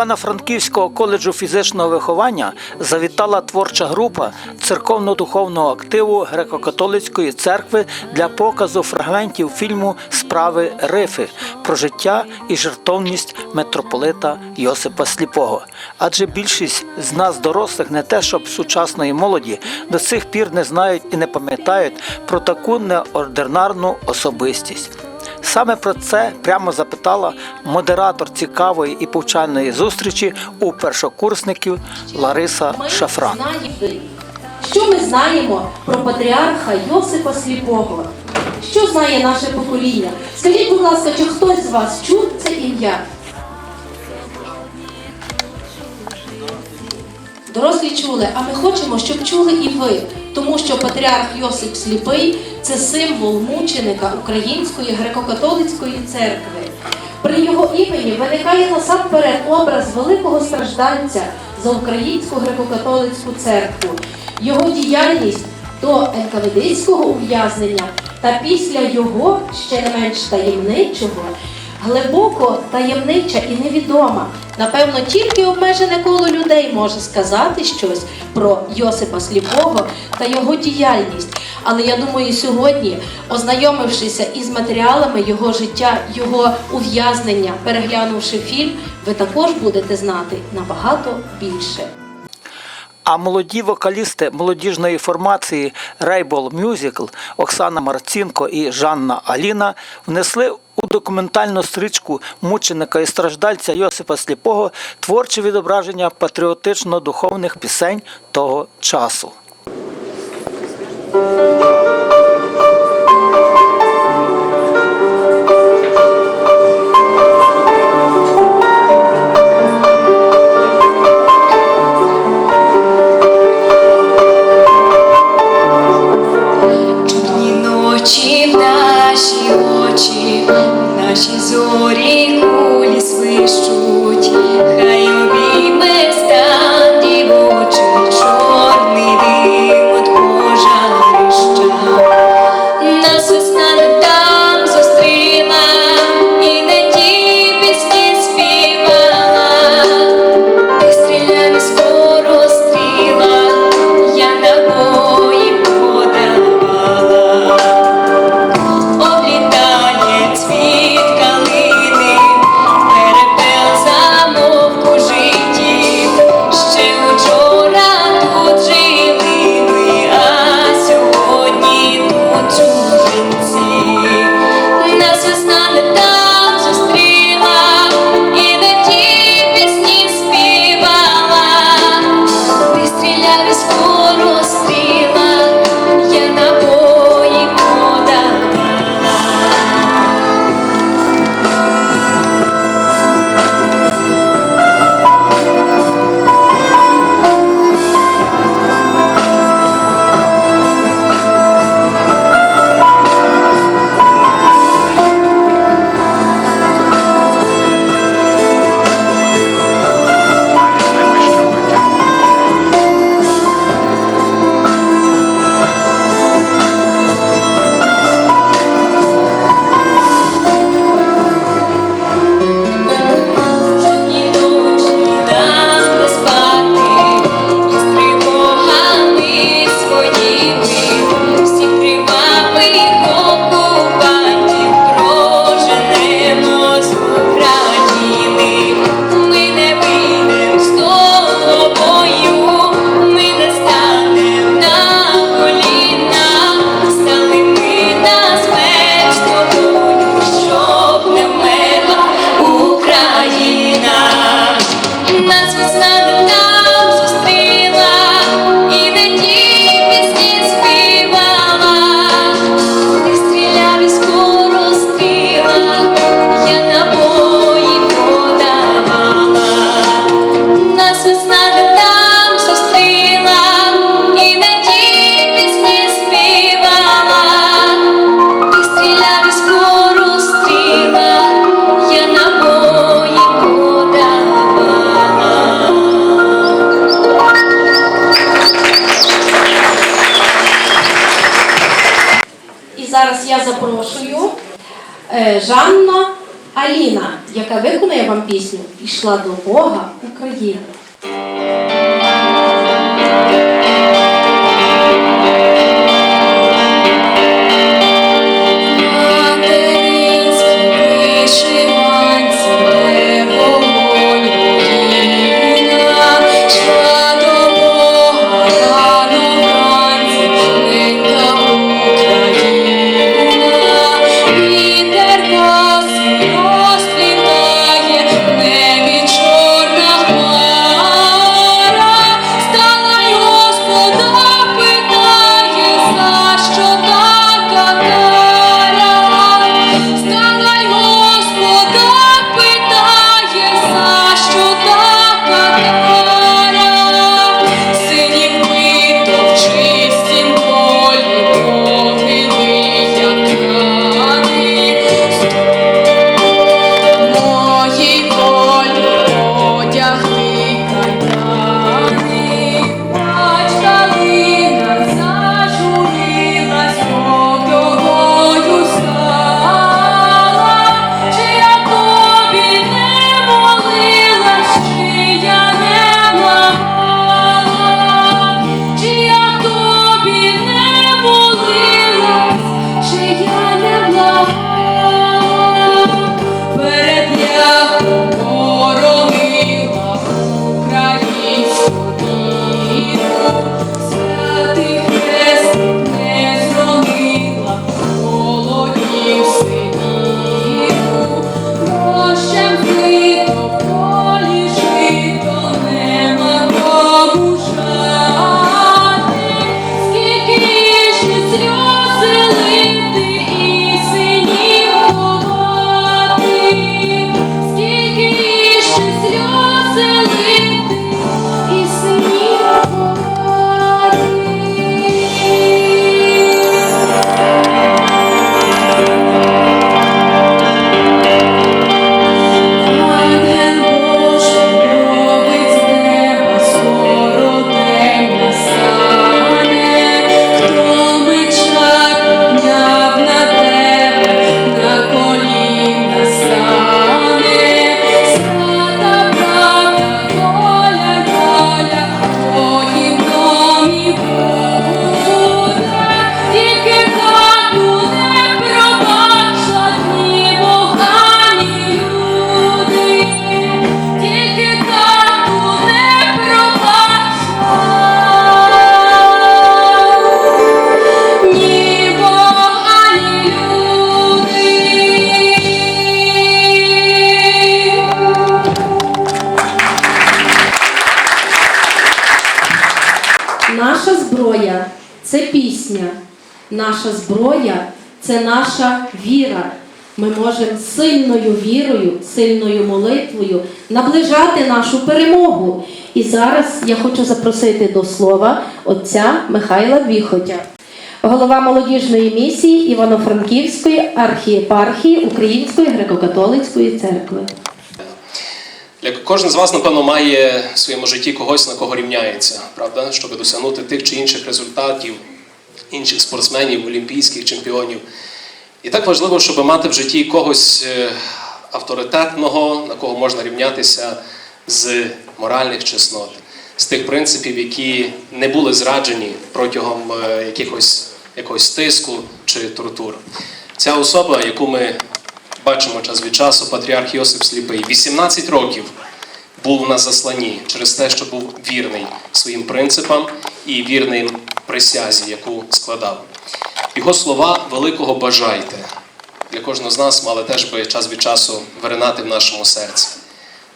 Івано-Франківського коледжу фізичного виховання завітала творча група церковно-духовного активу греко-католицької церкви для показу фрагментів фільму Справи Рифи про життя і жертовність митрополита Йосипа Сліпого. Адже більшість з нас, дорослих, не те, щоб сучасної молоді, до цих пір не знають і не пам'ятають про таку неординарну особистість. Саме про це прямо запитала модератор цікавої і повчальної зустрічі у першокурсників Лариса Ми Шафран. знаємо, що ми знаємо про патріарха Йосипа Сліпого? Що знає наше покоління? Скажіть, будь ласка, чи хтось з вас чув це ім'я? Дорослі чули, а ми хочемо, щоб чули і ви, тому що патріарх Йосип Сліпий це символ мученика Української греко-католицької церкви. При його імені виникає насамперед образ великого стражданця за українську греко-католицьку церкву, його діяльність до НКВДського ув'язнення та після його ще не менш таємничого глибоко таємнича і невідома. Напевно, тільки обмежене коло людей може сказати щось про Йосипа Сліпого та його діяльність. Але я думаю, сьогодні, ознайомившися із матеріалами його життя, його ув'язнення, переглянувши фільм, ви також будете знати набагато більше. А молоді вокалісти молодіжної формації Рейбол Мюзикл Оксана Марцінко і Жанна Аліна внесли у документальну стрічку мученика і страждальця Йосипа Сліпого творче відображення патріотично-духовних пісень того часу. Наші очі, наші зорі кулі свищуть, Жанна Аліна. яка виконає вам пісню, пішла до Бога Україна. Наша зброя це наша віра. Ми можемо сильною вірою, сильною молитвою наближати нашу перемогу. І зараз я хочу запросити до слова отця Михайла Віхотя, голова молодіжної місії Івано-Франківської архієпархії Української греко-католицької церкви. Кожен з вас, напевно, має в своєму житті когось, на кого рівняється, правда, щоб досягнути тих чи інших результатів, інших спортсменів, олімпійських чемпіонів. І так важливо, щоб мати в житті когось е, авторитетного, на кого можна рівнятися з моральних чеснот, з тих принципів, які не були зраджені протягом е, якихось, якогось тиску чи тортур. Ця особа, яку ми бачимо час від часу, патріарх Йосип Сліпий, 18 років був на засланні через те, що був вірний своїм принципам і вірним присязі, яку складав. Його слова великого бажайте для кожного з нас мали теж би час від часу виринати в нашому серці.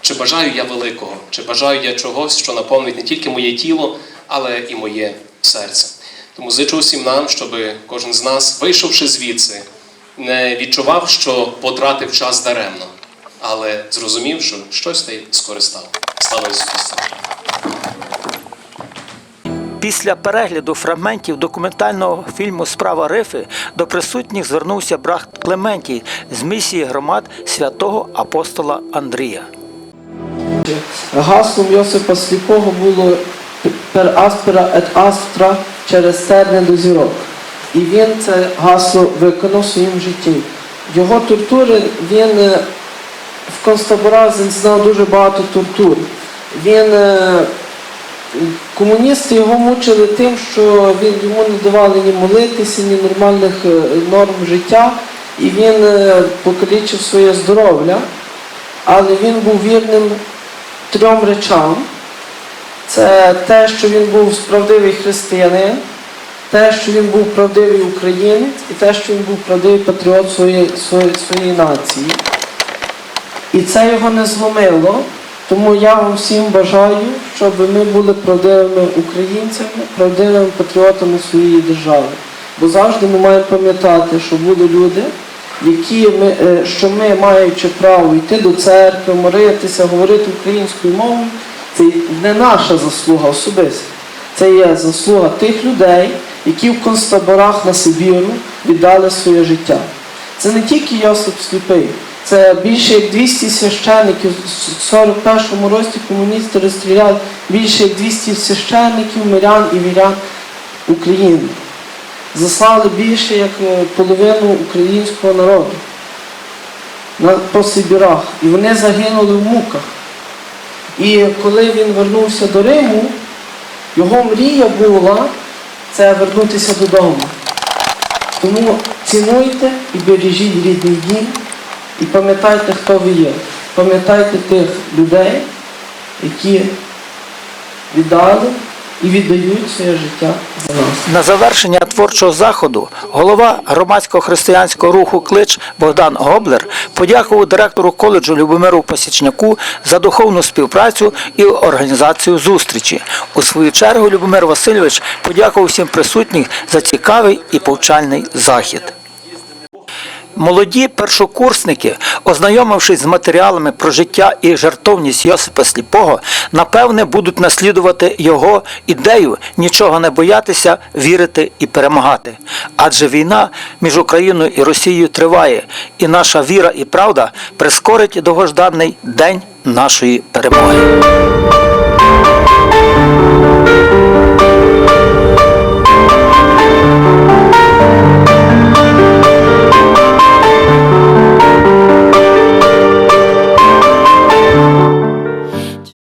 Чи бажаю я великого, чи бажаю я чогось, що наповнить не тільки моє тіло, але і моє серце. Тому зичу усім нам, щоб кожен з нас, вийшовши звідси, не відчував, що потратив час даремно, але зрозумів, що щось та скористав. Слава Ісусу! Після перегляду фрагментів документального фільму Справа Рифи до присутніх звернувся брат Клементій з місії громад святого апостола Андрія. Гаслом Йосипа Сліпого було per aspera et astra через терни до зірок. І він це гасло виконав в своєму житті. Його тортури він е, в концтаборах зазнав дуже багато тортур. Він, е, комуністи його мучили тим, що він, йому не давали ні молитися, ні нормальних е, норм життя, і він е, покалічив своє здоров'я, але він був вірним трьом речам. Це те, що він був справдивий християнин, те, що він був правдивий українець, і те, що він був правдивий патріот своєї, своєї, своєї нації. І це його не зломило. Тому я всім бажаю, щоб ми були правдивими українцями, правдивими патріотами своєї держави. Бо завжди ми маємо пам'ятати, що були люди, які ми, е, що ми, маючи право йти до церкви, молитися, говорити українською мовою, це не наша заслуга особиста. Це є заслуга тих людей, які в концтаборах на Сибіру віддали своє життя. Це не тільки Йосип Сліпий, це більше як 200 священників. В 41-му році комуністи розстріляли більше як 200 священників, мирян і вірян України. Заслали більше як е, половину українського народу на, по Сибірах. І вони загинули в муках. І коли він вернувся до Риму, його мрія була це вернутися додому. Тому цінуйте і бережіть рідний дім, і пам'ятайте, хто ви є. Пам'ятайте тих людей, які віддали і віддають своє життя за нас. На завершення творчого заходу голова громадського християнського руху Клич Богдан Гоблер подякував директору коледжу Любомиру Посічняку за духовну співпрацю і організацію зустрічі. У свою чергу Любомир Васильович подякував всім присутнім за цікавий і повчальний захід. Молоді першокурсники, ознайомившись з матеріалами про життя і жертовність Йосипа Сліпого, напевне будуть наслідувати його ідею нічого не боятися, вірити і перемагати. Адже війна між Україною і Росією триває, і наша віра і правда прискорить довгожданий день нашої перемоги.